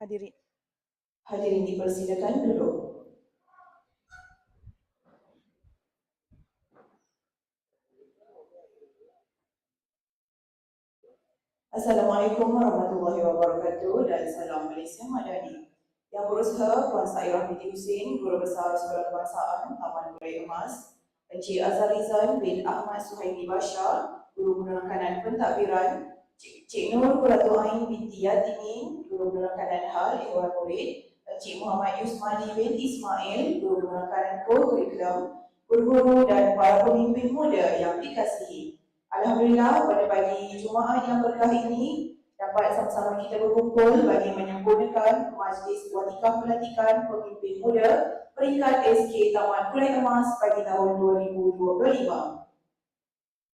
hadirin. Hadirin dipersilakan duduk. Assalamualaikum warahmatullahi wabarakatuh dan salam Malaysia Madani. Yang berusaha Puan Sairah binti Husin, Guru Besar Sekolah Kebangsaan Taman Murai Emas, Encik Azhar Rizal bin Ahmad Suhaimi Bashar, Guru Penerangkanan Pentadbiran, Cik, Cik Nur Ain binti Yatini, Guru Penerangkanan Hal Ikhwan Murid, Encik Muhammad Yusmani bin Ismail, Guru Penerangkanan Kurikulum, guru-guru dan para pemimpin muda yang dikasihi. Alhamdulillah pada pagi Jumaat yang berkah ini dapat sama-sama kita berkumpul bagi menyempurnakan majlis watikah pelantikan pemimpin muda peringkat SK Taman Kulai Emas bagi tahun 2025.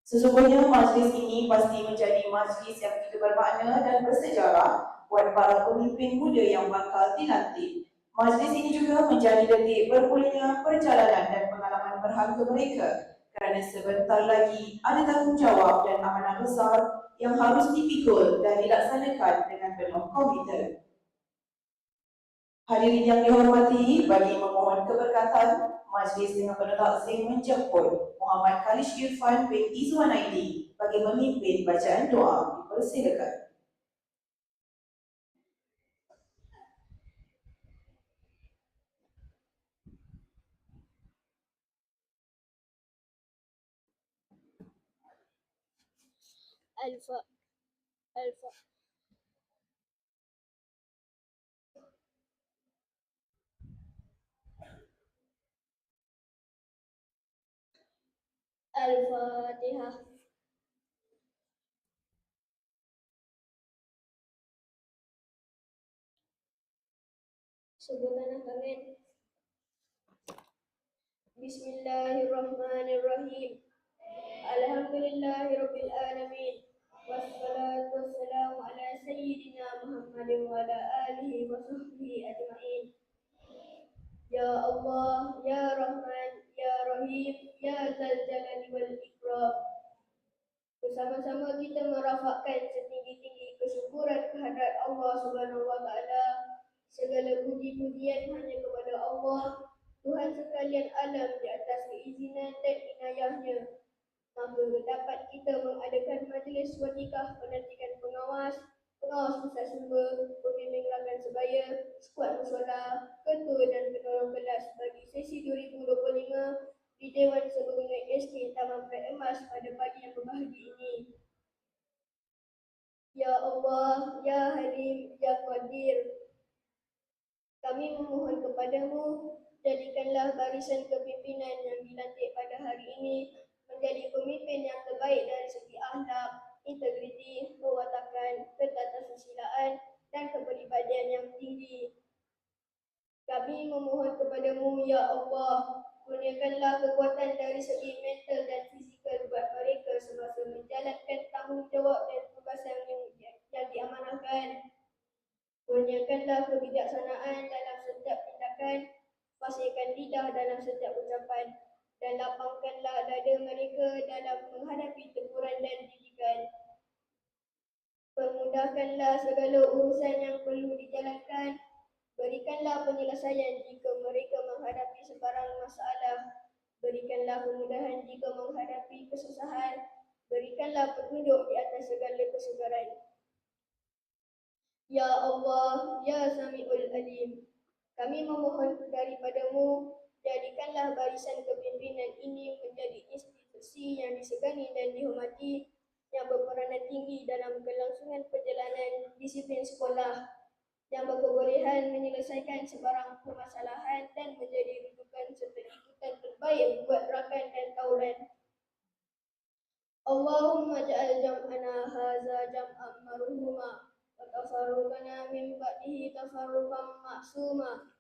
Sesungguhnya majlis ini pasti menjadi majlis yang begitu bermakna dan bersejarah buat para pemimpin muda yang bakal dilantik. Majlis ini juga menjadi detik berpulihnya perjalanan dan pengalaman berharga mereka kerana sebentar lagi ada tanggungjawab dan amanah besar yang harus dipikul dan dilaksanakan dengan penuh komitmen. Hadirin yang dihormati, bagi memohon keberkatan, majlis dengan penuh takzim menjemput Muhammad Khalish Irfan bin Izwan Aidi bagi memimpin bacaan doa. Dipersilakan. ألف ألف الفاتحة Sebutan amin. Bismillahirrahmanirrahim. Alhamdulillahirabbil alamin. Wassalatu wassalamu ala sayyidina Muhammadin wa ala alihi wa sahbihi ajma'in. Ya Allah, Ya Rahman, Ya Rahim, Ya Zal Jalali wal Ikram. Bersama-sama kita merafakkan setinggi-tinggi kesyukuran kehadrat Allah Subhanahu wa taala. Segala puji-pujian hanya kepada Allah, Tuhan sekalian alam di atas keizinan dan inayahnya maka dapat kita mengadakan majlis watikah pelantikan pengawas, pengawas pusat sumber, pemimpin kelabang sebaya, skuad musola, ketua dan penolong kelas bagi sesi 2025 di Dewan Sebelumnya SK Taman Perak Emas pada pagi yang berbahagia ini. Ya Allah, Ya Halim, Ya Qadir, kami memohon kepadamu, jadikanlah barisan kepimpinan yang dilantik pada hari ini menjadi pemimpin yang terbaik dari segi akhlak, integriti, kewatakan, ketatasusilaan dan kepribadian yang tinggi. Kami memohon kepadamu, Ya Allah, kurniakanlah kekuatan dari segi mental dan fizikal buat mereka semasa menjalankan tanggungjawab dan tugas yang, yang diamanahkan. Kurniakanlah kebijaksanaan dalam setiap tindakan, fasihkan lidah dalam setiap ucapan, dan lapangkanlah dada mereka dalam menghadapi teguran dan didikan. Permudahkanlah segala urusan yang perlu dijalankan. Berikanlah penyelesaian jika mereka menghadapi sebarang masalah. Berikanlah kemudahan jika menghadapi kesusahan. Berikanlah petunjuk di atas segala kesukaran. Ya Allah, Ya Sami'ul Alim, kami memohon daripadamu jadikanlah barisan kepimpinan ini menjadi institusi yang disegani dan dihormati tinggi dalam kelangsungan perjalanan disiplin sekolah yang berkebolehan menyelesaikan sebarang permasalahan dan menjadi rujukan serta ikutan terbaik buat rakan dan kawan. Allahumma ja'al jam'ana haza jam'an maruhuma wa tafarruqana min ba'dihi tafarruqan ma'suma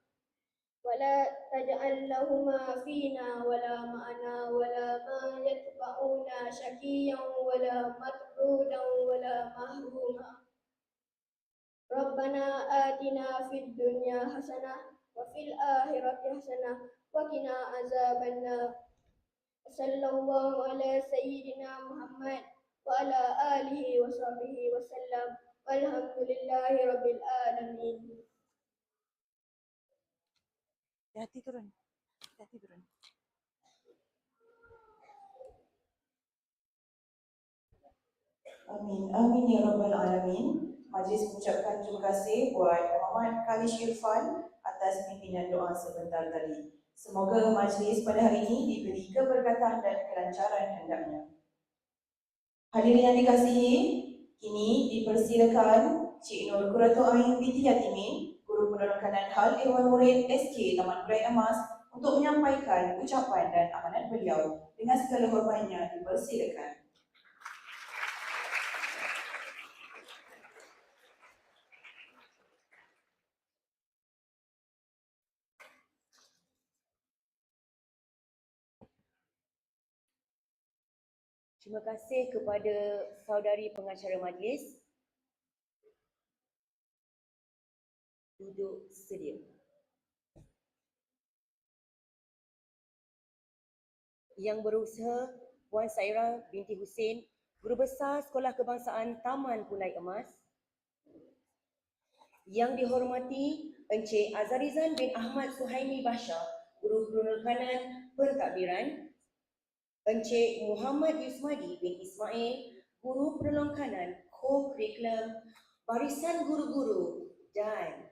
wa la taj'al lahumma fina wala ma'ana wala ma yatba'u شكيا ولا مطرودا ولا محروما ربنا آتنا في الدنيا حسنة وفي الآخرة حسنة وقنا عذاب النار. صلى الله على سيدنا محمد وعلى آله وصحبه وسلم. والحمد لله رب العالمين. Amin. Amin ya Rabbal Alamin. Majlis mengucapkan terima kasih buat Muhammad Kalish Irfan atas pimpinan doa sebentar tadi. Semoga majlis pada hari ini diberi keberkatan dan kelancaran hendaknya. Hadirin yang dikasihi, kini dipersilakan Cik Nur Qurratu Ain binti Yatimin, Guru Penerokanan Hal Ehwal Murid SK Taman Berai Emas untuk menyampaikan ucapan dan amanat beliau. Dengan segala hormatnya dipersilakan. Terima kasih kepada saudari pengacara majlis. Duduk sedia. Yang berusaha Puan Saira binti Husin, Guru Besar Sekolah Kebangsaan Taman Pulai Emas. Yang dihormati Encik Azarizan bin Ahmad Suhaimi Basha, Guru Penerkanan Pentadbiran. Encik Muhammad Yusmadi bin Ismail, Guru Penolong Kanan Co-Curriculum, Barisan Guru-Guru dan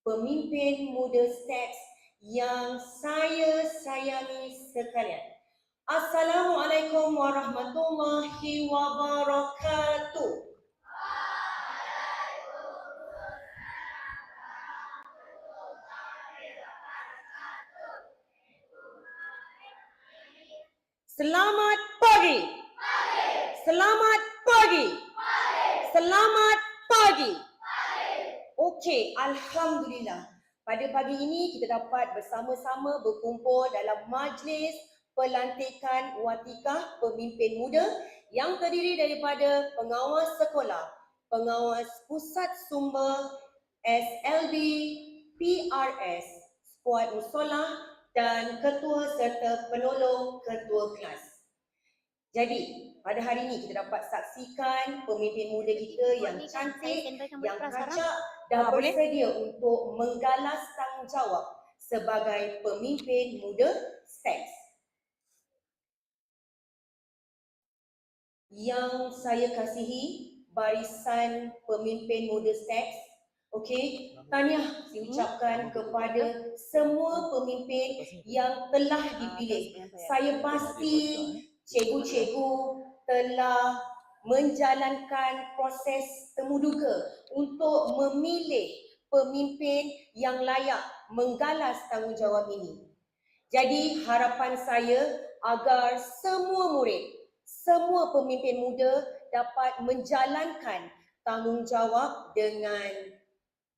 pemimpin muda STEPS yang saya sayangi sekalian. Assalamualaikum warahmatullahi wabarakatuh. Selamat pagi. Selamat pagi. Selamat pagi. Okey, alhamdulillah. Pada pagi ini kita dapat bersama-sama berkumpul dalam majlis pelantikan watikah pemimpin muda yang terdiri daripada pengawas sekolah, pengawas pusat sumber, SLB, PRS, skuad musola dan ketua serta penolong ketua kelas. Jadi, pada hari ini kita dapat saksikan pemimpin muda kita yang cantik, yang kacak dan Ah, bersedia untuk menggalas tanggungjawab sebagai pemimpin muda seks. Yang saya kasihi barisan pemimpin muda seks, okey, tahniah diucapkan kepada semua pemimpin yang telah dipilih. Saya pasti cikgu-cikgu telah menjalankan proses temuduga untuk memilih pemimpin yang layak menggalas tanggungjawab ini. Jadi harapan saya agar semua murid, semua pemimpin muda dapat menjalankan tanggungjawab dengan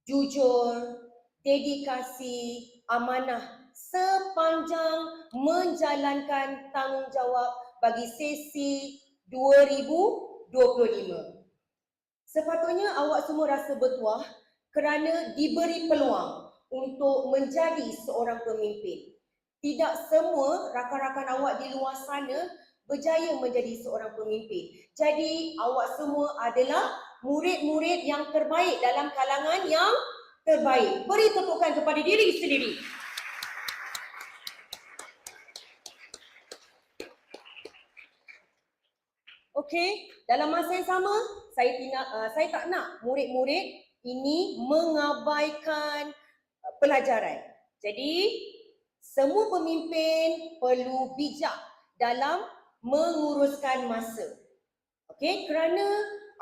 jujur, dedikasi, amanah sepanjang menjalankan tanggungjawab bagi sesi 2025. Sepatutnya awak semua rasa bertuah kerana diberi peluang untuk menjadi seorang pemimpin. Tidak semua rakan-rakan awak di luar sana berjaya menjadi seorang pemimpin. Jadi awak semua adalah murid-murid yang terbaik dalam kalangan yang terbaik. Beri tepukan kepada diri sendiri. Okey, dalam masa yang sama saya tidak uh, saya tak nak murid-murid ini mengabaikan uh, pelajaran. Jadi semua pemimpin perlu bijak dalam menguruskan masa. Okey, kerana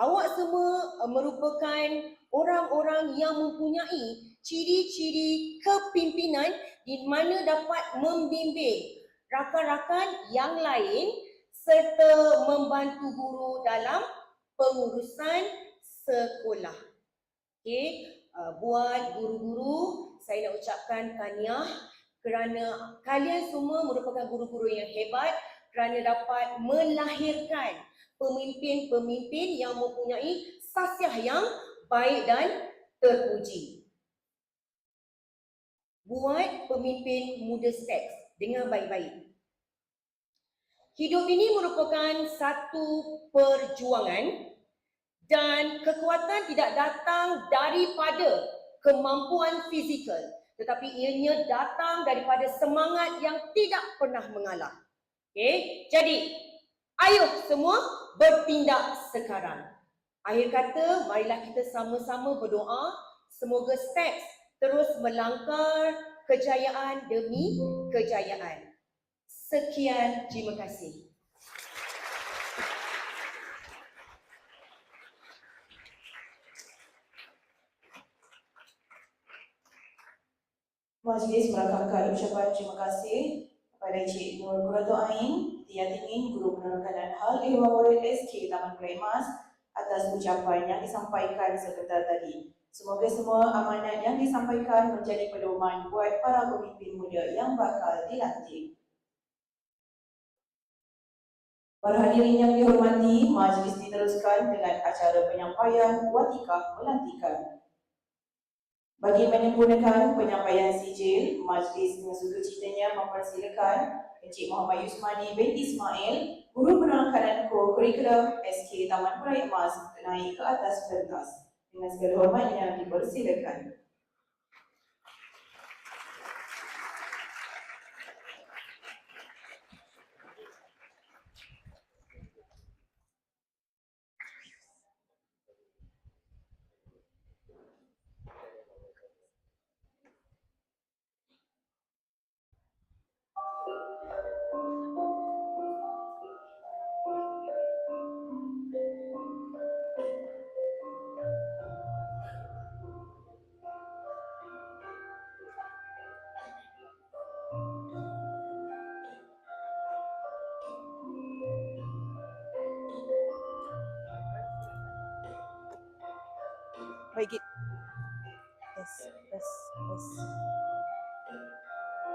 awak semua uh, merupakan orang-orang yang mempunyai ciri-ciri kepimpinan di mana dapat membimbing rakan-rakan yang lain serta membantu guru dalam pengurusan sekolah. Okey, uh, buat guru-guru saya nak ucapkan tahniah kerana kalian semua merupakan guru-guru yang hebat kerana dapat melahirkan pemimpin-pemimpin yang mempunyai sasiah yang baik dan terpuji. Buat pemimpin muda seks dengan baik-baik. Hidup ini merupakan satu perjuangan dan kekuatan tidak datang daripada kemampuan fizikal tetapi ianya datang daripada semangat yang tidak pernah mengalah. Okey, jadi ayuh semua bertindak sekarang. Akhir kata, marilah kita sama-sama berdoa semoga Steps terus melangkah kejayaan demi kejayaan. Sekian, terima kasih. Majlis merakamkan ucapan terima kasih kepada Encik Nur Quratul Ain, Tia Tingin, Guru Penerangan Hal Ehwal SK Taman Kuala Emas atas ucapan yang disampaikan sebentar tadi. Semoga semua amanat yang disampaikan menjadi pedoman buat para pemimpin muda yang bakal dilantik. Para hadirin yang dihormati, majlis diteruskan dengan acara penyampaian watikah pelantikan. Bagi menyempurnakan penyampaian sijil, majlis dengan suka citanya mempersilakan Encik Muhammad Yusmani bin Ismail, Guru Penerangkanan Kurikulum SK Taman Kuala Emas naik ke atas pentas. Dengan segala hormatnya dipersilakan.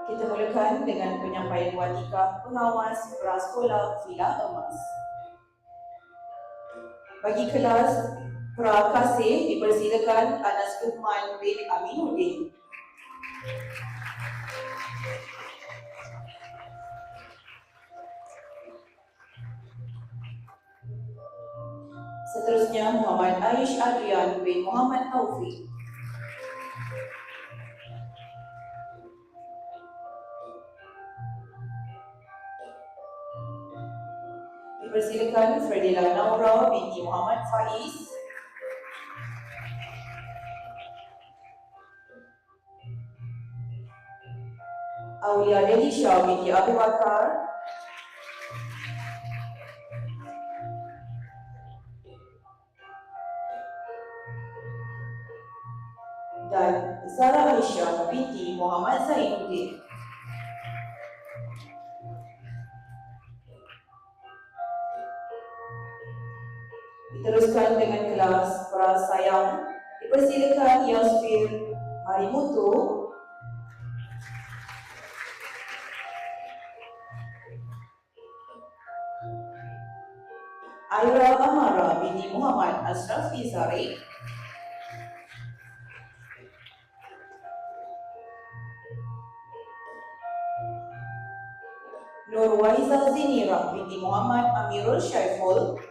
Kita mulakan dengan penyampaian watika pengawas prasekolah Villa Emas. Bagi kelas Prakasih dipersilakan Anas Kuhman bin Aminuddin. Seterusnya Muhammad Aish Adrian bin Muhammad Taufik. Dipersilakan Fredila Naura binti Muhammad Faiz. Aulia Delisha binti Abu Bakar. dan Zara Aisyah binti Muhammad Zainuddin. Prasayang. Dipersilakan Yasfir Harimutu Aira Amara binti Muhammad Ashraf Izari Nur Waiza Zinira binti Muhammad Amirul Syaiful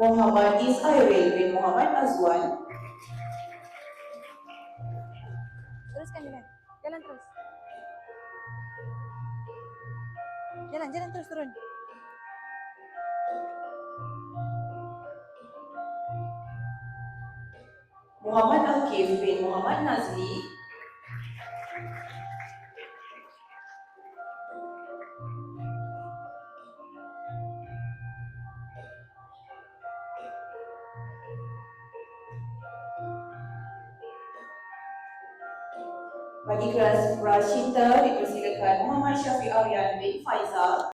Muhammad Isairil bin Muhammad Azwan Teruskan jalan. Jalan terus. Jalan, jalan terus turun. Muhammad Akif bin Muhammad Nazli Bagi kelas Prashita dipersilakan